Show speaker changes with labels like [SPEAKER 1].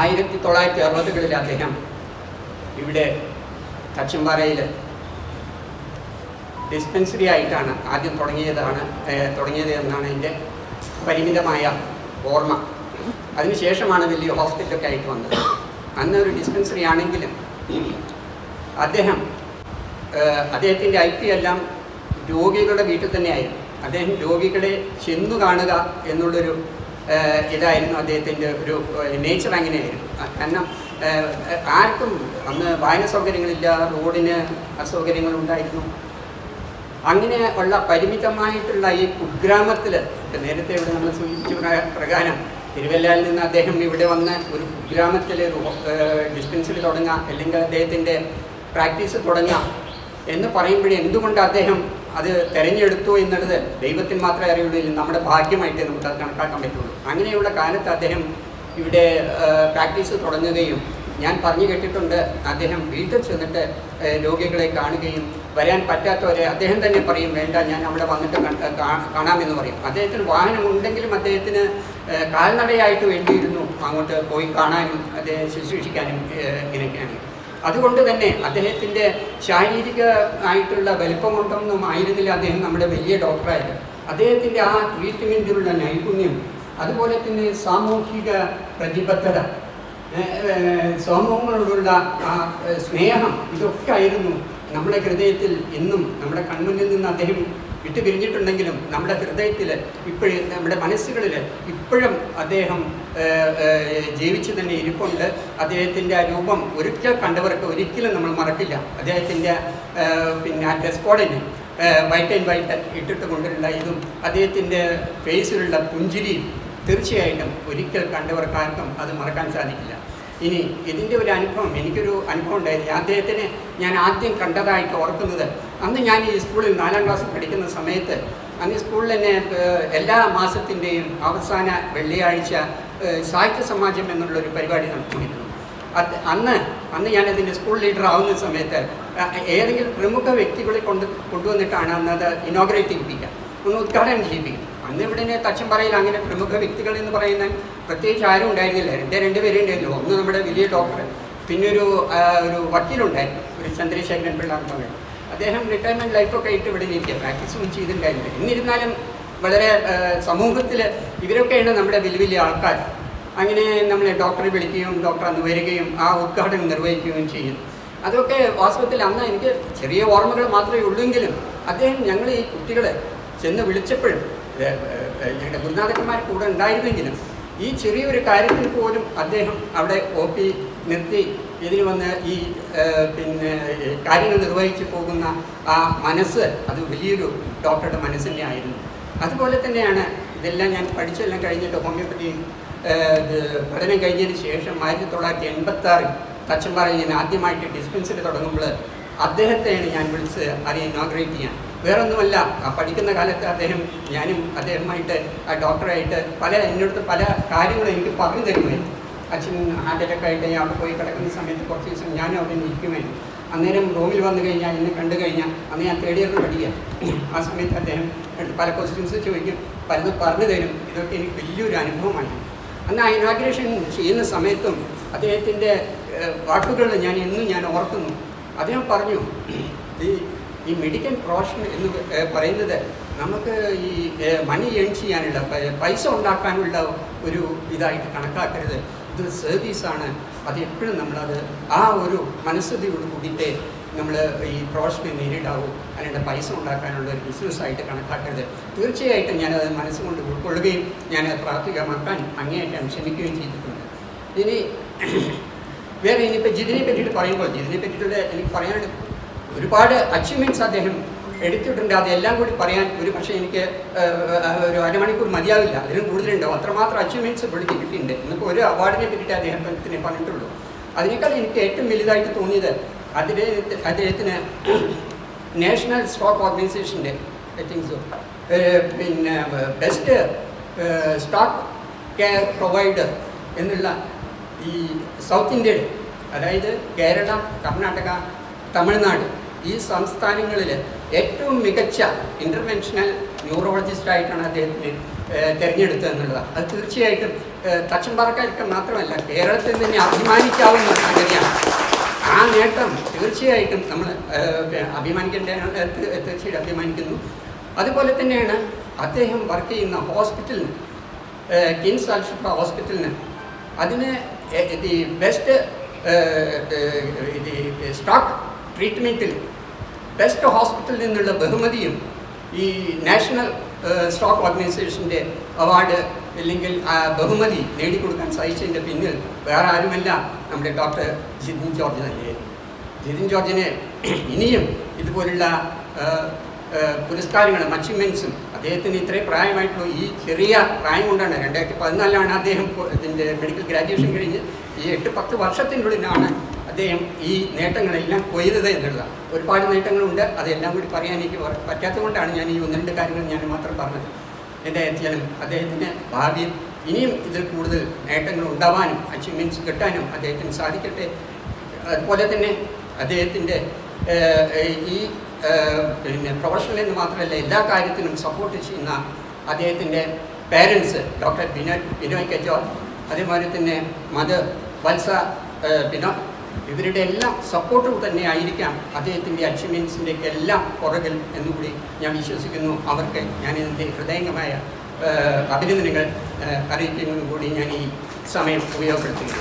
[SPEAKER 1] ആയിരത്തി തൊള്ളായിരത്തി അറുപതുകളിൽ അദ്ദേഹം ഇവിടെ കച്ചമ്പാറയിൽ ഡിസ്പെൻസറി ആയിട്ടാണ് ആദ്യം തുടങ്ങിയതാണ് തുടങ്ങിയത് എന്നാണ് എന്റെ പരിമിതമായ ഓർമ്മ. അതിനുശേഷമാണ് വലിയ ഹോസ്പിറ്റലൊക്കെ ആയിട്ട് വന്നത്. അന്ന് ഒരു ഡിസ്പെൻസറി ആണെങ്കിലും അദ്ദേഹം അദ്ദേഹത്തിന്റെ ഐ പി എല്ലാം രോഗികളുടെ വീട്ടിൽ തന്നെയായിരുന്നു അദ്ദേഹം രോഗികളെ ചെന്നു കാണുക എന്നുള്ളൊരു ഇതായിരുന്നു അദ്ദേഹത്തിന്റെ ഒരു നേച്ചർ അങ്ങനെയായിരുന്നു. കാരണം ആർക്കും അന്ന് വായന സൗകര്യങ്ങളില്ല റോഡിന് അസൗകര്യങ്ങളുണ്ടായിരുന്നു. അങ്ങനെ ഉള്ള പരിമിതമായിട്ടുള്ള ഈ കുഗ്രാമത്തിൽ നേരത്തെ ഇവിടെ നമ്മൾ സൂചിപ്പിച്ച പ്ര- പ്രകാരം തിരുവല്ലയിൽ നിന്ന് അദ്ദേഹം ഇവിടെ വന്ന് ഒരു കുഗ്രാമത്തിൽ ഡിസ്പെൻസറി തുടങ്ങാം അല്ലെങ്കിൽ അദ്ദേഹത്തിന്റെ പ്രാക്ടീസ് തുടങ്ങാം എന്ന് പറയുമ്പോഴേ എന്തുകൊണ്ട് അദ്ദേഹം അത് തെരഞ്ഞെടുത്തു എന്നുള്ളത് ദൈവത്തിന് മാത്രമേ അറിയുള്ളൂ നമ്മുടെ ഭാഗ്യമായിട്ടേ നമുക്ക് അത് കണക്കാക്കാൻ പറ്റുള്ളൂ. അങ്ങനെയുള്ള കാലത്ത് അദ്ദേഹം ഇവിടെ പ്രാക്ടീസ് തുടങ്ങുകയും ഞാൻ പറഞ്ഞു കേട്ടിട്ടുണ്ട് അദ്ദേഹം വീട്ടിൽ ചെന്നിട്ട് രോഗികളെ കാണുകയും വരാൻ പറ്റാത്തവരെ അദ്ദേഹം തന്നെ പറയും വേണ്ട ഞാൻ അവിടെ വന്നിട്ട് കാണാമെന്ന് പറയും. അദ്ദേഹത്തിന് വാഹനം ഉണ്ടെങ്കിലും അദ്ദേഹത്തിന് കാൽനടയായിട്ട് വേണ്ടിയിരുന്നു അങ്ങോട്ട് പോയി കാണാനും അദ്ദേഹം ശുശ്രൂഷിക്കാനും ഇങ്ങനെയൊക്കെയാണ്. അതുകൊണ്ട് തന്നെ അദ്ദേഹത്തിന്റെ ശാരീരിക ആയിട്ടുള്ള വലിപ്പം കൊണ്ടൊന്നും ആയിരുന്നില്ല അദ്ദേഹം നമ്മുടെ വലിയ ഡോക്ടറായത്. അദ്ദേഹത്തിന്റെ ആ ട്രീറ്റ്മെന്റിലുള്ള നൈപുണ്യം അതുപോലെ തന്നെ സാമൂഹിക പ്രതിബദ്ധത സമൂഹങ്ങളോടുള്ള ആ സ്നേഹം ഇതൊക്കെ ആയിരുന്നു നമ്മുടെ ഹൃദയത്തിൽ എന്നും നമ്മുടെ കൺമുന്നിൽ നിന്ന് അദ്ദേഹം വിട്ടു പിരിഞ്ഞിട്ടുണ്ടെങ്കിലും നമ്മുടെ ഹൃദയത്തിൽ ഇപ്പോഴും നമ്മുടെ മനസ്സുകളിൽ ഇപ്പോഴും അദ്ദേഹം ജീവിച്ചു തന്നെ ഇരിപ്പുണ്ട്. അദ്ദേഹത്തിന്റെ ആ രൂപം ഒരിക്കൽ കണ്ടവർക്ക് ഒരിക്കലും നമ്മൾ മറക്കില്ല. അദ്ദേഹത്തിന്റെ പിന്നെ ആ ഡ്രസ് കോഡിന് വൈറ്റ് ആൻഡ് വൈറ്റ് ഇട്ടിട്ട് കൊണ്ടുള്ള ഇതും അദ്ദേഹത്തിന്റെ ഫേസിലുള്ള പുഞ്ചിരിയും തീർച്ചയായിട്ടും ഒരിക്കൽ കണ്ടവർക്കാർക്കും അത് മറക്കാൻ സാധിക്കില്ല. ഇനി ഇതിന്റെ ഒരു അനുഭവം എനിക്കൊരു അനുഭവം ഉണ്ടായിരുന്നു. അദ്ദേഹത്തിന് ഞാൻ ആദ്യം കണ്ടതായിട്ട് ഓർക്കുന്നത് അന്ന് ഞാൻ ഈ സ്കൂളിൽ നാലാം ക്ലാസ് പഠിക്കുന്ന സമയത്ത് അന്ന് സ്കൂളിൽ തന്നെ എല്ലാ മാസത്തിന്റെയും അവസാന വെള്ളിയാഴ്ച സാഹിത്യ സമാജം എന്നുള്ളൊരു പരിപാടി നടത്തിയിരുന്നു. അത് അന്ന് അന്ന് ഞാനതിന്റെ സ്കൂൾ ലീഡർ ആവുന്ന സമയത്ത് ഏതെങ്കിലും പ്രമുഖ വ്യക്തികളെ കൊണ്ട് കൊണ്ടുവന്നിട്ടാണ് അന്നത് ഇനോഗ്രേറ്റ് ചെയ്യിപ്പിക്കുക ഒന്ന് ഉദ്ഘാടനം ചെയ്യിപ്പിക്കും. അന്ന് ഇവിടെ തച്ചമ്പറയിൽ അങ്ങനെ പ്രമുഖ വ്യക്തികൾ എന്ന് പറയുന്ന പ്രത്യേകിച്ച് ആരും ഉണ്ടായിരുന്നില്ല. രണ്ട് പേരേ ഉണ്ടായിരുന്നു. ഒന്ന് നമ്മുടെ വലിയ ഡോക്ടർ പിന്നൊരു ഒരു വക്കീലുണ്ടായിരുന്നു. ഒരു ചന്ദ്രശേഖരൻ പിള്ള എന്ന് അദ്ദേഹം റിട്ടയർമെന്റ് ലൈഫൊക്കെ ആയിട്ട് ഇവിടെ ഇരിക്കുക. പ്രാക്ടീസ് ഒന്നും ചെയ്തിട്ടുണ്ടായിരുന്നില്ല. എന്നിരുന്നാലും വളരെ സമൂഹത്തിൽ ഇവരൊക്കെയാണ് നമ്മുടെ വലിയ വലിയ ആൾക്കാർ അങ്ങനെ നമ്മൾ ഡോക്ടറെ വിളിക്കുകയും ഡോക്ടർ അന്ന് വരികയും ആ ഉദ്ഘാടനം നിർവഹിക്കുകയും ചെയ്യുന്നു അതൊക്കെ വാസ്തവത്തിൽ അന്ന് എനിക്ക് ചെറിയ ഓർമ്മകൾ മാത്രമേ ഉള്ളൂവെങ്കിലും അദ്ദേഹം ഞങ്ങൾ ഈ കുട്ടികളെ ചെന്ന് വിളിച്ചപ്പോഴും ഞങ്ങളുടെ ഗുരുനാഥന്മാർ കൂടെ ഉണ്ടായിരുന്നെങ്കിലും ഈ ചെറിയൊരു കാര്യത്തിൽ പോലും അദ്ദേഹം അവിടെ ഒ പി നിർത്തി ഇതിന് വന്ന് ഈ പിന്നെ കാര്യങ്ങൾ നിർവഹിച്ചു പോകുന്ന ആ മനസ്സ് അത് വലിയൊരു ഡോക്ടറുടെ മനസ്സിന്റെ ആയിരുന്നു. അതുപോലെ തന്നെയാണ് ഇതെല്ലാം ഞാൻ പഠിച്ചെല്ലാം കഴിഞ്ഞിട്ട് ഹോമിയോപ്പതി പഠനം കഴിഞ്ഞതിന് ശേഷം ആയിരത്തി തൊള്ളായിരത്തി എൺപത്താറിൽ തച്ചമ്പാറയിൽ ഞാൻ ആദ്യമായിട്ട് ഡിസ്പെൻസറി തുടങ്ങുമ്പോൾ അദ്ദേഹത്തെയാണ് ഞാൻ വിളിച്ച് അത് ഇനോഗ്രേറ്റ് ചെയ്യാൻ വേറൊന്നുമല്ല. പഠിക്കുന്ന കാലത്ത് അദ്ദേഹം ഞാനും അദ്ദേഹമായിട്ട് ആ ഡോക്ടറായിട്ട് പല എന്നോടത്ത് പല കാര്യങ്ങളും എനിക്ക് പറഞ്ഞു തരുമായിരുന്നു. അച്ഛൻ ഹാർട്ട് അറ്റാക്ക് ആയിട്ട് അവിടെ പോയി കിടക്കുന്ന സമയത്ത് കുറച്ച് ദിവസം ഞാനും അവിടെ ഇരിക്കുമായിരുന്നു. അന്നേരം റൂമിൽ വന്നു കഴിഞ്ഞാൽ എന്നെ കണ്ടു കഴിഞ്ഞാൽ അന്ന് ഞാൻ തേർഡ് ഇയറിൽ പഠിക്കുക. ആ സമയത്ത് അദ്ദേഹം എടുത്ത് പല ക്വസ്റ്റ്യൻസ് ചോദിക്കും പലതും പറഞ്ഞു തരും. ഇതൊക്കെ എനിക്ക് വലിയൊരു അനുഭവമായി അന്ന് ആ ഇനാഗ്രേഷൻ ചെയ്യുന്ന സമയത്തും അദ്ദേഹത്തിന്റെ വാക്കുകൾ ഞാൻ എന്നും ഞാൻ ഓർക്കുന്നു. അദ്ദേഹം പറഞ്ഞു ഈ ഈ മെഡിക്കൽ പ്രൊഫഷൻ എന്ന് പറയുന്നത് നമുക്ക് ഈ മണി ഏൺ ചെയ്യാനുള്ള പൈസ ഉണ്ടാക്കാനുള്ള ഒരു ഇതായിട്ട് കണക്കാക്കരുത്. ഇത് സർവീസാണ് അത് എപ്പോഴും നമ്മളത് ആ ഒരു മനസ്ഥിതിയോട് കൂടിയിട്ടേ നമ്മൾ ഈ പ്രൊഫഷനെ നേരിടാവൂ. അതിന്റെ പൈസ ഉണ്ടാക്കാനുള്ള ഒരു ബിസിനസ്സായിട്ട് കണക്കാക്കരുത്. തീർച്ചയായിട്ടും ഞാനത് മനസ്സുകൊണ്ട് ഉൾക്കൊള്ളുകയും ഞാനത് പ്രാവർത്തികമാക്കാൻ അങ്ങേയറ്റം ശ്രമിക്കുകയും ചെയ്തിട്ടുണ്ട്. ഇനി വേറെ ഇനിയിപ്പോൾ ജിതിനെ പറ്റിയിട്ട് പറയുമ്പോൾ ജിതിനെ പറ്റിയിട്ടുള്ള എനിക്ക് പറയാൻ ഒരുപാട് അച്ചീവ്മെന്റ്സ് അദ്ദേഹം എടുത്തിട്ടുണ്ട്. അതെല്ലാം കൂടി പറയാൻ ഒരു പക്ഷേ എനിക്ക് ഒരു അരമണിക്കൂർ മതിയാവില്ല. അതിലും കൂടുതലുണ്ടാവും. അത്രമാത്രം അച്ചീവ്മെന്റ്സ് പുള്ളിക്ക് കിട്ടിയിട്ടുണ്ട്. നമുക്ക് ഒരു അവാർഡിനെ പറ്റിയിട്ട് അദ്ദേഹത്തിന് പറഞ്ഞിട്ടുള്ളൂ. അതിനേക്കാൾ എനിക്ക് ഏറ്റവും വലുതായിട്ട് തോന്നിയത് അദ്ദേഹത്തെ അദ്ദേഹത്തിന് നാഷണൽ സ്റ്റോക്ക് ഓർഗനൈസേഷന്റെ ഐ തിങ്ക് സോ പിന്നെ ബെസ്റ്റ് സ്റ്റോക്ക് കെയർ പ്രൊവൈഡർ എന്നുള്ള ഈ സൗത്ത് ഇന്ത്യയുടെ അതായത് കേരള കർണാടക തമിഴ്നാട് ഈ സംസ്ഥാനങ്ങളിൽ ഏറ്റവും മികച്ച ഇന്റർവെൻഷണൽ ന്യൂറോളജിസ്റ്റ് ആയിട്ടാണ് അദ്ദേഹത്തിന് തിരഞ്ഞെടുത്തത് എന്നുള്ളതാണ് അത് തീർച്ചയായിട്ടും തച്ചമ്പാറക്കാർക്ക് മാത്രമല്ല കേരളത്തിൽ തന്നെ അഭിമാനിക്കാവുന്ന സംഗതിയാണ്. ആ നേട്ടം തീർച്ചയായിട്ടും നമ്മൾ അഭിമാനിക്കേണ്ട തീർച്ചയായിട്ടും അഭിമാനിക്കുന്നു. അതുപോലെ തന്നെയാണ് അദ്ദേഹം വർക്ക് ചെയ്യുന്ന ഹോസ്പിറ്റലിന് കിങ്സ് അൽഷിഫ ഹോസ്പിറ്റലിന് അതിന് ദി ബെസ്റ്റ് സ്റ്റോക്ക് ട്രീറ്റ്മെന്റിൽ ബെസ്റ്റ് ഹോസ്പിറ്റലിൽ നിന്നുള്ള ബഹുമതിയും ഈ നാഷണൽ സ്റ്റോക്ക് ഓർഗനൈസേഷന്റെ അവാർഡ് അല്ലെങ്കിൽ ബഹുമതി നേടിക്കൊടുക്കാൻ സാധിച്ചതിന്റെ പിന്നിൽ വേറെ ആരുമല്ല നമ്മുടെ ഡോക്ടർ ജിതിൻ ജോർജ് തന്നെയായിരുന്നു ജിതിൻ ജോർജിനെ ഇനിയും ഇതുപോലുള്ള പുരസ്കാരങ്ങളും അച്ചീവ്മെന്റ്സും അദ്ദേഹത്തിന് ഇത്രയും പ്രായമായിട്ടുള്ള ഈ ചെറിയ പ്രായം കൊണ്ടാണ് രണ്ടായിരത്തി പതിനാലിലാണ് അദ്ദേഹം ഇതിന്റെ മെഡിക്കൽ ഗ്രാജുവേഷൻ കഴിഞ്ഞ് ഈ എട്ട് പത്ത് വർഷത്തിന്റെ ഉള്ളിലാണ് അദ്ദേഹം ഈ നേട്ടങ്ങളെല്ലാം കൊയ്തത് എന്നുള്ളതാണ്. ഒരുപാട് നേട്ടങ്ങളുണ്ട്. അതെല്ലാം കൂടി പറയാൻ എനിക്ക് പറ്റാത്തത് കൊണ്ടാണ് ഞാൻ ഈ ഒന്ന് രണ്ട് കാര്യങ്ങൾ ഞാൻ മാത്രം പറഞ്ഞത്. എന്റെ എന്തായാലും അദ്ദേഹത്തിന് ഭാവിയിൽ ഇനിയും ഇതിൽ കൂടുതൽ നേട്ടങ്ങൾ ഉണ്ടാവാനും അച്ചീവ്മെന്റ്സ് കിട്ടാനും അദ്ദേഹത്തിന് സാധിക്കട്ടെ. അതുപോലെ തന്നെ അദ്ദേഹത്തിന്റെ ഈ പിന്നെ പ്രൊഫഷണൽ എന്ന് മാത്രമല്ല എല്ലാ കാര്യത്തിനും സപ്പോർട്ട് ചെയ്യുന്ന അദ്ദേഹത്തിന്റെ parents doctor Binoy Binoy K George അതേമാതിരി തന്നെ മദർ വത്സ ബിനോയ് ബിനോ ഇവരുടെ എല്ലാം സപ്പോർട്ടും തന്നെ ആയിരിക്കാം അദ്ദേഹത്തിന്റെ അച്ചീവ്മെന്റ്സിന്റെയൊക്കെ എല്ലാം പുറകിൽ എന്നുകൂടി ഞാൻ വിശ്വസിക്കുന്നു. അവർക്ക് ഞാൻ എന്റെ ഹൃദയംഗമായ അഭിനന്ദനങ്ങൾ അറിയിക്കുന്നതും കൂടി ഞാൻ ഈ സമയം ഉപയോഗപ്പെടുത്തുന്നു